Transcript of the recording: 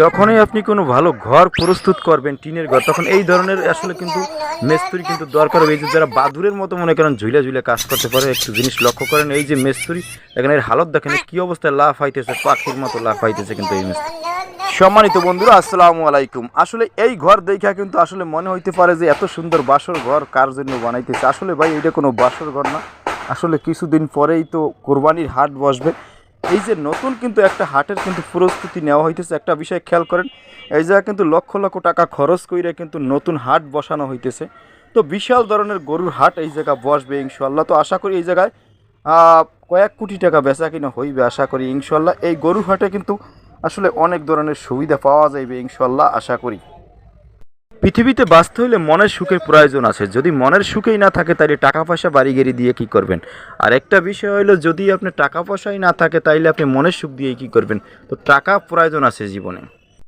যখনই আপনি কোনো ভালো ঘর প্রস্তুত করবেন টিনের ঘর, তখন এই ধরনের আসলে কিন্তু মেস্তুরি কিন্তু দরকার এই যে যারা বাদুরের মতো মনে করেন ঝুলে ঝুলে কাজ করতে পারে, একটু জিনিস লক্ষ্য করেন, এই যে মেস্তুরি এখানে এর হালত দেখেন কি অবস্থায় লাফ আইতেছে, পাখির মতো লাফ আইতেছে কিন্তু এই মেস্তুরি। সম্মানিত বন্ধুরা, আসসালামু আলাইকুম। আসলে এই ঘর দেখা কিন্তু আসলে মনে হইতে পারে যে এত সুন্দর বাসর ঘর কার জন্য বানাইতেছে। আসলে ভাই, এটা কোনো বাসর ঘর না। আসলে কিছুদিন পরেই তো কোরবানির হাট বসবে। এই যে নতুন কিন্তু একটা হাটের কিন্তু প্রস্তুতি নেওয়া হইতেছে, একটা বিষয় খেয়াল করেন, এই জায়গায় কিন্তু লক্ষ লক্ষ টাকা খরচ কইরা কিন্তু নতুন হাট বসানো হইতেছে। তো বিশাল ধরনের গরুর হাট এই জায়গা বসবে ইনশাল্লাহ তো আশা করি এই জায়গায় কয়েক কোটি টাকা বেচা কিনা হইবে আশা করি ইনশাল্লাহ এই গরুর হাটে কিন্তু আসলে অনেক ধরনের সুবিধা পাওয়া যাইবে ইনশাল্লাহ আশা করি। পৃথিবীতে বাঁচতে হলে মনের সুখের প্রয়োজন আছে। যদি মনের সুখেই না থাকে তাহলে টাকা পয়সা বাড়ি গেড়ি দিয়ে কি করবেন? আর একটা বিষয় হলো যদি আপনি টাকা পয়সাই না থাকে, তাইলে আপনি মনের সুখ দিয়ে কি করবেন? তো টাকা প্রয়োজন আছে জীবনে।